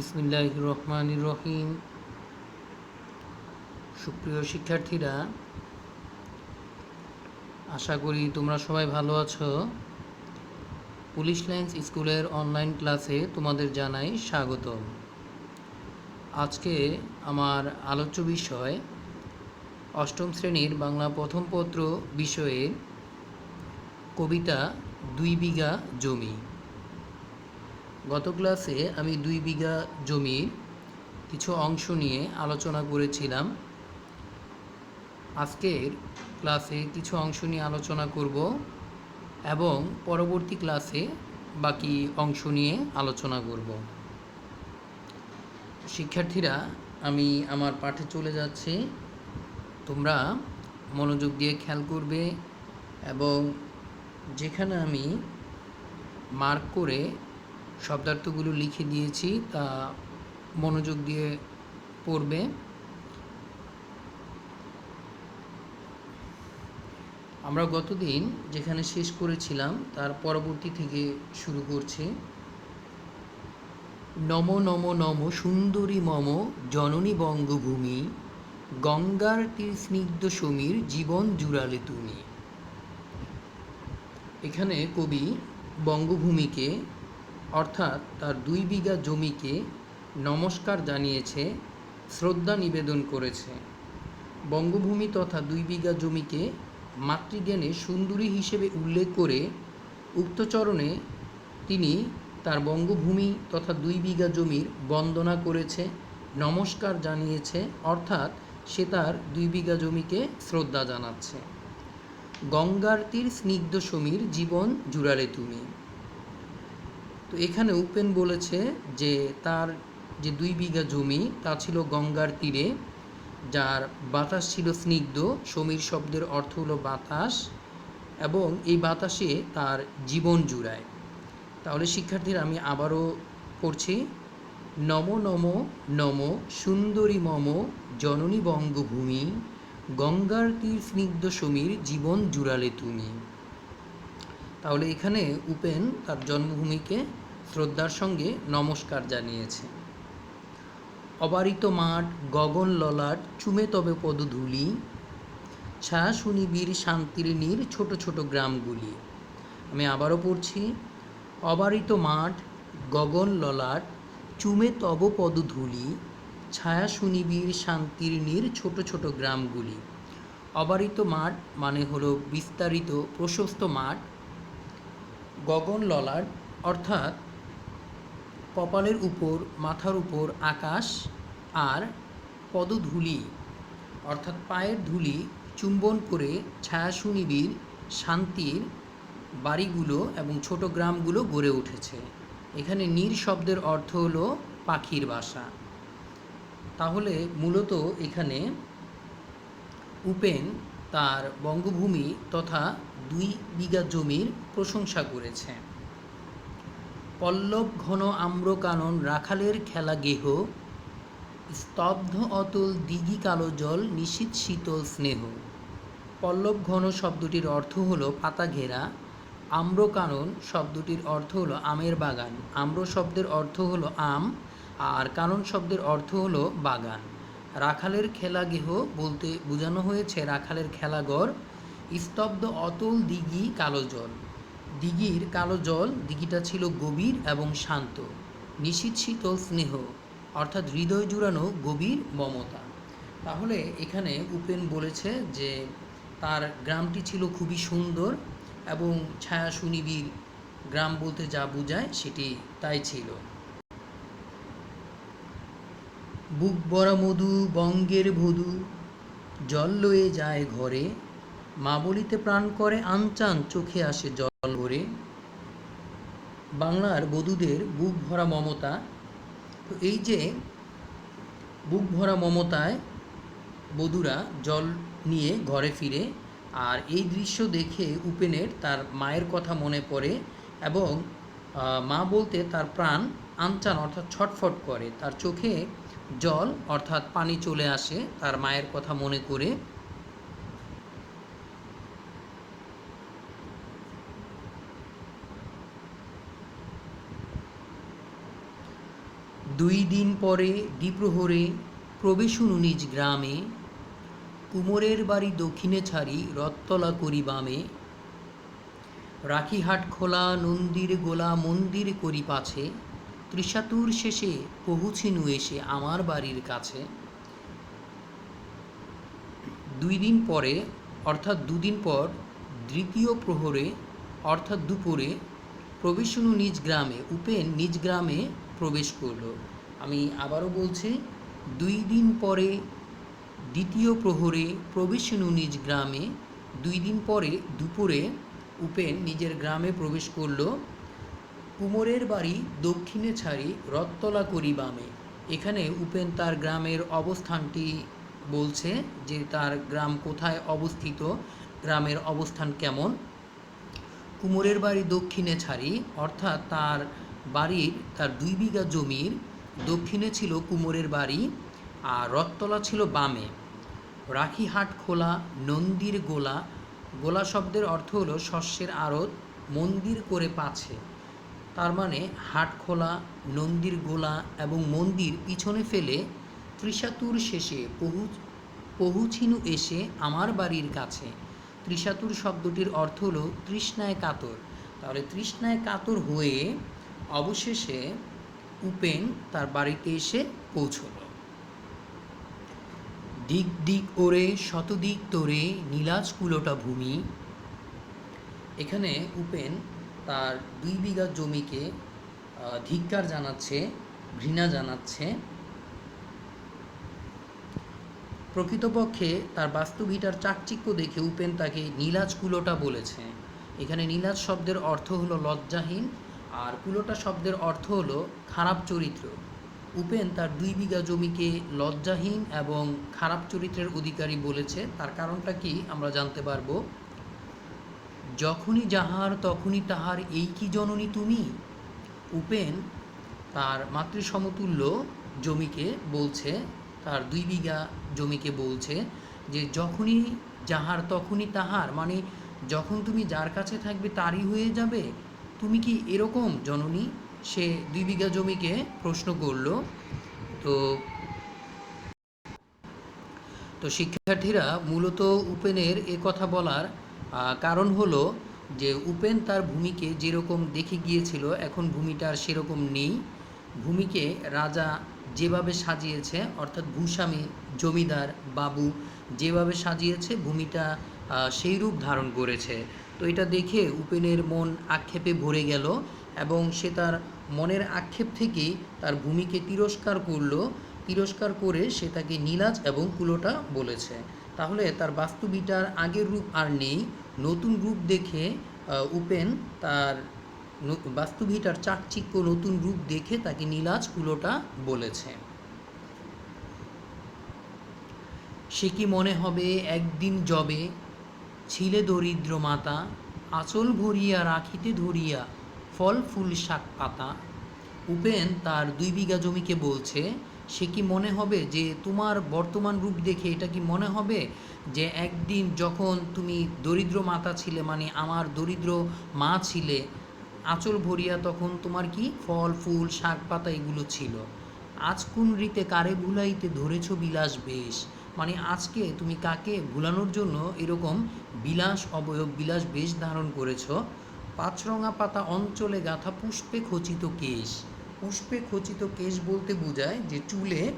বিসমিল্লাহ রহমান রহিম। সুপ্রিয় শিক্ষার্থীরা, আশা করি তোমরা সবাই ভালো আছো। পুলিশ লাইন্স স্কুলের অনলাইন ক্লাসে তোমাদের জানাই স্বাগতম। আজকে আমার আলোচ্য বিষয় অষ্টম শ্রেণির বাংলা প্রথম পত্র বিষয়ের কবিতা দুই বিঘা জমি। গত ক্লাসে আমি দুই বিঘা জমির কিছু অংশ নিয়ে আলোচনা করেছিলাম। আজকের ক্লাসে কিছু অংশ নিয়ে আলোচনা করব এবং পরবর্তী ক্লাসে বাকি অংশ নিয়ে আলোচনা করব। শিক্ষার্থীরা, আমি আমার পাঠে চলে যাচ্ছি। তোমরা মনোযোগ দিয়ে খেয়াল করবে এবং যেখানে আমি মার্ক করে শব্দার্থগুলো লিখে দিয়েছি, তা মনোযোগ দিয়ে পড়বে। আমরা গতদিন যেখানে শেষ করেছিলাম, তার পরবর্তী থেকে শুরু করছি। নম নম নম সুন্দরী মম জননী বঙ্গভূমি, গঙ্গার তীর স্নিগ্ধ সমীর জীবন জুড়ালে তুমি। এখানে কবি বঙ্গভূমিকে অর্থাৎ তার দুই বিঘা জমিকে নমস্কার জানিয়েছে, শ্রদ্ধা নিবেদন করেছে। বঙ্গভূমি তথা দুই বিঘা জমিকে মাতৃজ্ঞানে সুন্দরী হিসেবে উল্লেখ করে উক্ত চরণে তিনি তার বঙ্গভূমি তথা দুই বিঘা জমির বন্দনা করেছে, নমস্কার জানিয়েছে, অর্থাৎ সে তার দুই বিঘা জমিকে শ্রদ্ধা জানাচ্ছে। গঙ্গার তীর স্নিগ্ধ সমীর, জীবন জুড়ালে তুমি। তো এখানে উপেন বলেছে যে তার যে দুই বিঘা জমি, তা ছিল গঙ্গার তীরে, যার বাতাস ছিল স্নিগ্ধ, সমীর শব্দের অর্থ হলো বাতাস, এবং এই বাতাসে তার জীবন জুড়ায়। তাহলে শিক্ষার্থীরা, আমি আবারও পড়ছি নম নম নম সুন্দরী মম জননী বঙ্গভূমি, গঙ্গার তীর স্নিগ্ধ সমীর, জীবন জুড়ালে তুমি। তাহলে এখানে উপেন তার জন্মভূমিকে শ্রদ্ধার সঙ্গে নমস্কার জানিয়েছে। অবারিত মাঠ, গগন ললাট, চুমে তবে পদধূলি ছায়া শুনিবীর শান্তির নীর ছোট ছোট গ্রামগুলি। আমি আবারও পড়ছি, অবারিত মাঠ, গগন ললাট, চুমে তব পদধূলি ছায়া শুনিবীর শান্তির নীর ছোট ছোট গ্রামগুলি। অবারিত মাঠ মানে হলো বিস্তারিত প্রশস্ত মাঠ। গগন ললাট অর্থাৎ কপালের উপর, মাথার উপর আকাশ আর পদধূলি, অর্থাৎ পায়ের ধুলি চুম্বন করে ছায়া সুনিবির শান্তির বাড়িগুলো এবং ছোট গ্রামগুলো গড়ে উঠেছে। এখানে নীর শব্দের অর্থ হলো পাখির বাসা। তাহলে মূলত এখানে উপেন তার বঙ্গভূমি তথা দুই বিঘা জমির প্রশংসা করেছে। পল্লব ঘন আম্রকানন রাখালের খেলা গেহ, স্তব্ধ অতল দিঘি কালো জল নিশীত শীতল স্নেহ। পল্লব ঘন শব্দটির অর্থ হলো পাতা ঘেরা। আম্রকানন শব্দটির অর্থ হলো আমের বাগান। আম্র শব্দের অর্থ হলো আম, আর কানন শব্দের অর্থ হলো বাগান। রাখালের খেলা গেহ বলতে বোঝানো হয়েছে রাখালের খেলাঘর, স্তব্ধ অতল দিঘি কালো জল। দিঘির কালো জল, দিঘিটা ছিল গভীর এবং শান্ত, নিশীত শীতল স্নেহ, অর্থাৎ হৃদয় জুড়ানো গভীর মমতা। তাহলে এখানে উপেন বলেছে যে তার গ্রামটি ছিল খুবই সুন্দর এবং ছায়া সুনিবির গ্রাম বলতে যা বোঝায় সেটি তাই ছিল। বুক বরা মধু, বঙ্গের ভধু জল লয়ে যায় ঘরে, মা বলিতে প্রাণ করে, আনচান চোখে আসে জল। ভরে বাংলার বধূদের বুক ভরা মমতা। তো এই যে বুক ভরা মমতায় বধূরা জল নিয়ে ঘরে ফিরে, আর এই দৃশ্য দেখে উপেনের তার মায়ের কথা মনে পড়ে এবং মা বলতে তার প্রাণ আনচান অর্থাৎ ছটফট করে। তার চোখে জল অর্থাৎ পানি চলে আসে তার মায়ের কথা মনে করে। দুই দিন পরে দ্বিপ্রহরে প্রবেশুনু নিজ গ্রামে, কুমোরের বাড়ি দক্ষিণে ছাড়ি রত্তলা করি বামে, রাখিহাট খোলা নন্দির গোলা মন্দির করি পাছে ত্রিশাতুর শেষে পহুছিনু এসে আমার বাড়ির কাছে। দুই দিন পরে, অর্থাৎ দুদিন পর দ্বিতীয় প্রহরে, অর্থাৎ দুপুরে, প্রবেশনু নিজ গ্রামে, উপেন নিজ গ্রামে প্রবেশ করল। আমি আবারও বলছি, দুই দিন পরে দ্বিতীয় প্রহরে প্রবেশনু নিজ গ্রামে, দুই দিন পরে দুপুরে উপেন নিজের গ্রামে প্রবেশ করল, কুমোরের বাড়ি দক্ষিণে ছাড়ি রত্তলা করি বামে। এখানে উপেন তার গ্রামের অবস্থানটি বলছে যে তার গ্রাম কোথায় অবস্থিত, গ্রামের অবস্থান কেমন। কুমোরের বাড়ি দক্ষিণে ছাড়ি, অর্থাৎ তার বাড়ির, তার দুই বিঘা জমির দক্ষিণে ছিল কুমোরের বাড়ি আর রথতলা ছিল বামে। রাখিহাট খোলা, নন্দির গোলা। গোলা শব্দের অর্থ হলো শস্যের আড়ত, মন্দির করে পাছে। তার মানে হাট খোলা, নন্দির গোলা এবং মন্দির পিছনে ফেলে ত্রিশাতুর শেষে পহু পহুছিনু এসে আমার বাড়ির কাছে। ত্রিশাতুর শব্দটির অর্থ হলো তৃষ্ণায় কাতর। তাহলে তৃষ্ণায় কাতর হয়ে অবশেষে উপেন তার বাড়িতে এসে পৌঁছল। দিক দিক ওরে, শতদিক তোরে, নীলাজ কুলোটা ভূমি। এখানে উপেন তার দুই বিঘা জমিকে ধিক্কার জানাচ্ছে, ঘৃণা জানাচ্ছে। প্রকৃতপক্ষে তার বাস্তুভিটার চাকচিক্য দেখে উপেন তাকে নীলাজ কুলোটা বলেছে। এখানে নীলাজ শব্দের অর্থ হলো লজ্জাহীন আর কুলোটা শব্দের অর্থ হলো খারাপ চরিত্র। উপেন তার দুই বিঘা জমিকে লজ্জাহীন এবং খারাপ চরিত্রের অধিকারী বলেছে। তার কারণটা কি আমরা জানতে পারব? যখনই যাহার তখনই তাহার এই কি জননী তুমি? উপেন তার মাতৃসমতুল্য জমিকে বলছে, তার দুই বিঘা জমিকে বলছে যে যখনই যাহার তখনই তাহার মানে যখন তুমি যার কাছে থাকবে তারই হয়ে যাবে। তুমি কি এরকম জননী? সে দুই বিঘা জমিকে প্রশ্ন করল। তো তো শিক্ষার্থীরা মূলত উপেনের এ কথা বলার কারণ হলো যে উপেন তার ভূমিকে যেরকম দেখে গিয়েছিল, এখন ভূমিটা আর সেরকম নেই। ভূমিকে রাজা যেভাবে সাজিয়েছে, অর্থাৎ ভূস্বামী, জমিদার, বাবু যেভাবে সাজিয়েছে, ভূমিটা সেই রূপ ধারণ করেছে। তো এটা দেখে উপেনের মন আক্ষেপে ভরে গেল এবং সে তার মনের আক্ষেপ থেকেই তার ভূমিকে তিরস্কার করল, তিরস্কার করে সে তাকে নীলাজ এবং কুলোটা বলেছে। তাহলে তার বাস্তুবিটার আগের রূপ আর নেই। নতুন রূপ দেখে উপেন তার বাস্তুভিটার চাকচিক্য নতুন রূপ দেখে তাকে নীলাজ, কুলোটা বলেছে। সে কি মনে হবে, একদিন যবে ছিলে দরিদ্র মাতা, আঁচল ভরিয়া রাখিতে ধরিয়া ফল, ফুল, শাক, পাতা। উপেন তার দুই বিঘা জমিকে বলছে, সে কি মনে হবে যে তোমার বর্তমান রূপ দেখে এটা কি মনে হবে? যে একদিন যখন তুমি দরিদ্র মাতা ছিলে মানে আমার দরিদ্র মা ছিলে, আঁচল ভরিয়া তখন তোমার কি ফল, ফুল, শাক, পাতা এগুলো ছিল। আজ কোন রীতে কারে ভুলাইতে ধরেছ বিলাস বেশ। মানে আজকে তুমি কাকে ভুলানোর জন্য এরকম বিলাস অবয়ব, বিলাস বেশ ধারণ করেছ? পাঁচরঙা পাতা অঞ্চলে গাথা পুষ্পে খচিত কেশ। পুষ্পে খচিত কেশ বলতে বোঝায় যে চুলে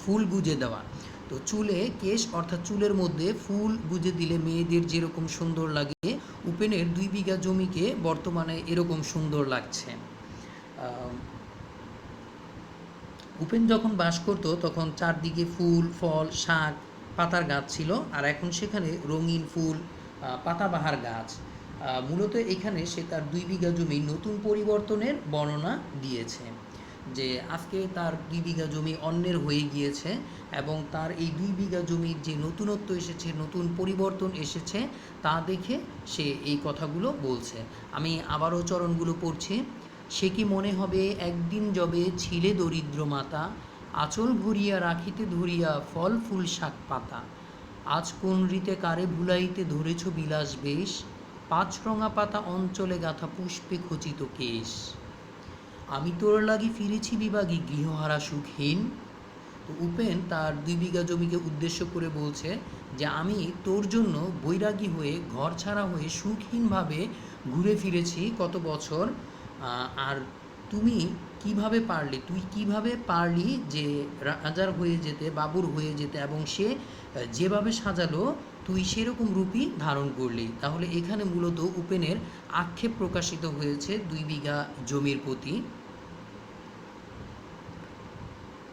ফুল গুজে দেওয়া। তো চুলে কেশ অর্থাৎ চুলের মধ্যে ফুল গুজে দিলে মেয়েদের যেরকম সুন্দর লাগে, উপেনের দুই বিঘা জমিকে বর্তমানে এরকম সুন্দর লাগছে। উপেন যখন বাস করত, তখন চারদিকে ফুল, ফল, শাক, পাতার গাছ ছিল, আর এখন সেখানে রঙিন ফুল পাতাবাহার গাছ। মূলত এখানে সে তার দুই বিঘা জমি নতুন পরিবর্তনের বর্ণনা দিয়েছে যে, আজকে তার দুই বিঘা জমি অন্যের হয়ে গিয়েছে এবং তার এই দুই বিঘা জমির যে নতুনত্ব এসেছে, নতুন পরিবর্তন এসেছে, তা দেখে সে এই কথাগুলো বলছে। আমি আবারও চরণগুলো পড়ছি। সে কি মনে হবে, একদিন যবে ছিলে দরিদ্র মাতা, আঁচল ভরিয়া রাখিতে ধরিয়া ফল ফুল শাক পাতা। আজ কোন রীতে কারে ভুলাইতে ধরেছ বিলাস বেশ পাঁচরঙা পাতা অঞ্চলে গাথা পুষ্পে খচিত কেশ। আমি তোর লাগি ফিরেছি বিভাগী গৃহহারা সুখহীন তো উপেন তার দুই বিঘা জমিকে উদ্দেশ্য করে বলছে যে, আমি তোর জন্য বৈরাগী হয়ে ঘর ছাড়া হয়ে সুখহীনভাবে ঘুরে ফিরেছি কত বছর আর তুমি কীভাবে পারলি, তুই কীভাবে পারলি যে রাজার হয়ে যেতে, বাবুর হয়ে যেতে এবং সে যেভাবে সাজালো, তুই সেরকম রূপই ধারণ করলি। তাহলে এখানে মূলত উপেনের আক্ষেপ প্রকাশিত হয়েছে দুই বিঘা জমির প্রতি।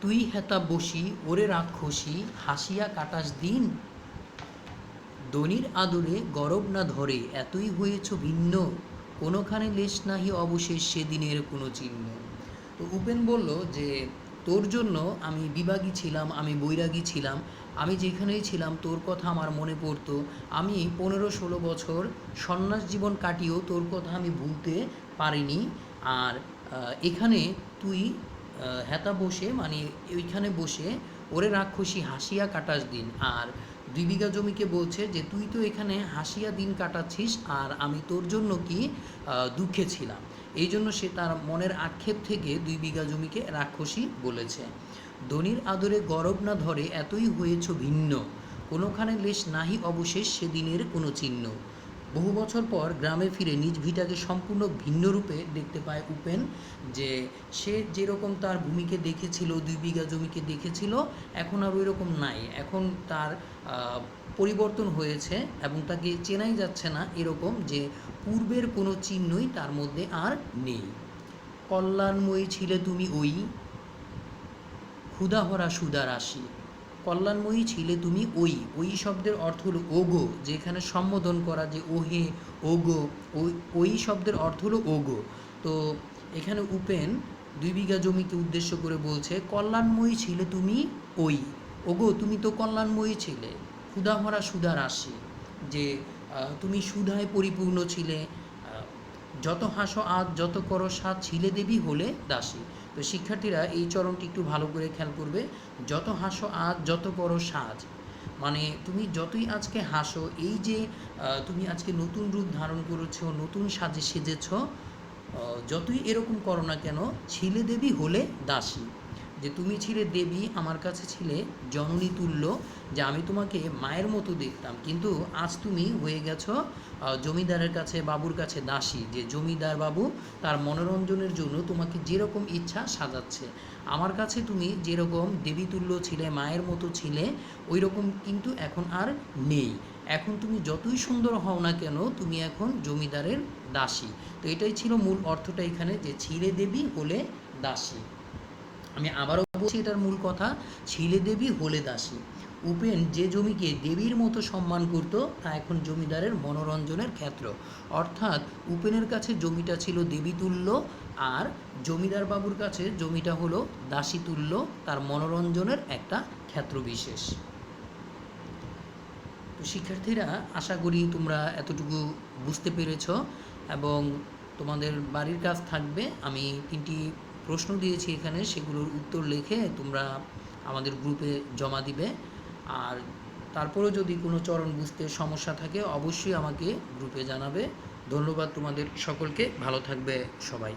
তুই হেতা বসি, ওরে রাক্ষসী, হাসিয়া কাটাস দিন। দনির আদরে গরব না ধরে, এতই হয়েছ ভিন্ন। কোনোখানে লেশ নাহি অবশেষ সেদিনের কোনো চিহ্ন। তো উপেন বলল যে, তোর জন্য আমি বিভাগী ছিলাম, আমি বৈরাগী ছিলাম, আমি যেখানেই ছিলাম তোর কথা আমার মনে পড়তো। আমি পনেরো ষোলো বছর সন্ন্যাস জীবন কাটিয়েও তোর কথা আমি ভুলতে পারিনি। আর এখানে তুই হেতা বসে মানে ওইখানে বসে ওরে রাক্ষসী হাসিয়া কাটাস দিন। আর দুই বিঘা জমিকে বলছে যে, তুই তো এখানে হাসিয়া দিন কাটাচ্ছিস আর আমি তোর জন্য কি দুঃখে ছিলাম। এই জন্য সে তার মনের আক্ষেপ থেকে দুই বিঘা জমিকে রাক্ষসী বলেছে। ধনির আদরে গরব না ধরে এতই হয়েছ ভিন্ন। কোনোখানে লেশ নাহি অবশেষ সেদিনের কোনো চিহ্ন। বহু বছর পর গ্রামে ফিরে নিজ ভিটাকে সম্পূর্ণ ভিন্ন রূপে দেখতে পায় উপেন, যে সে যেরকম তার ভূমিকে দেখেছিল, দুই বিঘা জমিকে দেখেছিল, এখন আর ওই রকম নাই। এখন তার পরিবর্তন হয়েছে এবং তাকে চেনাই যাচ্ছে না এরকম যে পূর্বের কোনো চিহ্নই তার মধ্যে আর নেই। কল্যাণময়ী ছিলে তুমি ওই ক্ষুধাভরা সুদা রাশি কল্যাণময়ী ছিলে তুমি ওই। ওই শব্দের অর্থ হলো ওগো, যেখানে সম্বোধন করা যে ওহে, ওগো ওই ওই শব্দের অর্থ হলো ওগো। তো এখানে উপেন দুই বিঘা জমিকে উদ্দেশ্য করে বলছে, কল্যাণময়ী ছিলে তুমি ওই। ওগো, তুমি তো কল্যাণময়ী ছিলে। ক্ষুধাভরা সুধা রাশি, যে তুমি সুধায় পরিপূর্ণ ছিলে। যত হাসো আজ, যত করো সাত ছিলে দেবী হলে দাসী। তো শিক্ষার্থীরা এই চরণটি একটু ভালো করে খেয়াল করবে। যত হাসো আজ যত করো সাজ। মানে তুমি যতই আজকে হাসো, এই যে তুমি আজকে নতুন রূপ ধারণ করেছ, নতুন সাজে সেজেছ যতই এরকম করো না কেন, ছেলে দেবী হলে দাসী। যে তুমি ছিলে দেবী, আমার কাছে ছিলে জননী তুল্য, যে আমি তোমাকে মায়ের মতো দেখতাম। কিন্তু আজ তুমি হয়ে গেছো জমিদারের কাছে, বাবুর কাছে দাসী। যে জমিদার বাবু, তার মনোরঞ্জনের জন্য তোমাকে যেরকম ইচ্ছা সাজাচ্ছে। আমার কাছে তুমি যেরকম দেবীতুল্য ছিলে, মায়ের মতো ছিলে ওই রকম কিন্তু এখন আর নেই। এখন তুমি যতই সুন্দর হও না কেন, তুমি এখন জমিদারের দাসী। তো এটাই ছিল মূল অর্থটা এখানে, যে ছিলে দেবী হলে দাসী। আমি আবারও বলছি, এটার মূল কথা, ছিলে দেবী হলে দাসী। উপেন যে জমিকে দেবীর মতো সম্মান করত, তা এখন জমিদারের মনোরঞ্জনের ক্ষেত্র। অর্থাৎ উপেনের কাছে জমিটা ছিল দেবীতুল্য আর জমিদার বাবুর কাছে জমিটা হলো দাসীতুল্য তার মনোরঞ্জনের একটা ক্ষেত্র বিশেষ। তো শিক্ষার্থীরা, আশা করি তোমরা এতটুকু বুঝতে পেরেছ, এবং তোমাদের বাড়ির কাজ থাকবে। আমি তিনটি প্রশ্ন দিয়েছি এখানে, সেগুলোর উত্তর লিখে তোমরা আমাদের গ্রুপে জমা দিবে। আর তারপরেও যদি কোনো চরণ বুঝতে সমস্যা থাকে, অবশ্যই আমাকে গ্রুপে জানাবে। ধন্যবাদ তোমাদের সকলকে, ভালো থাকবে সবাই।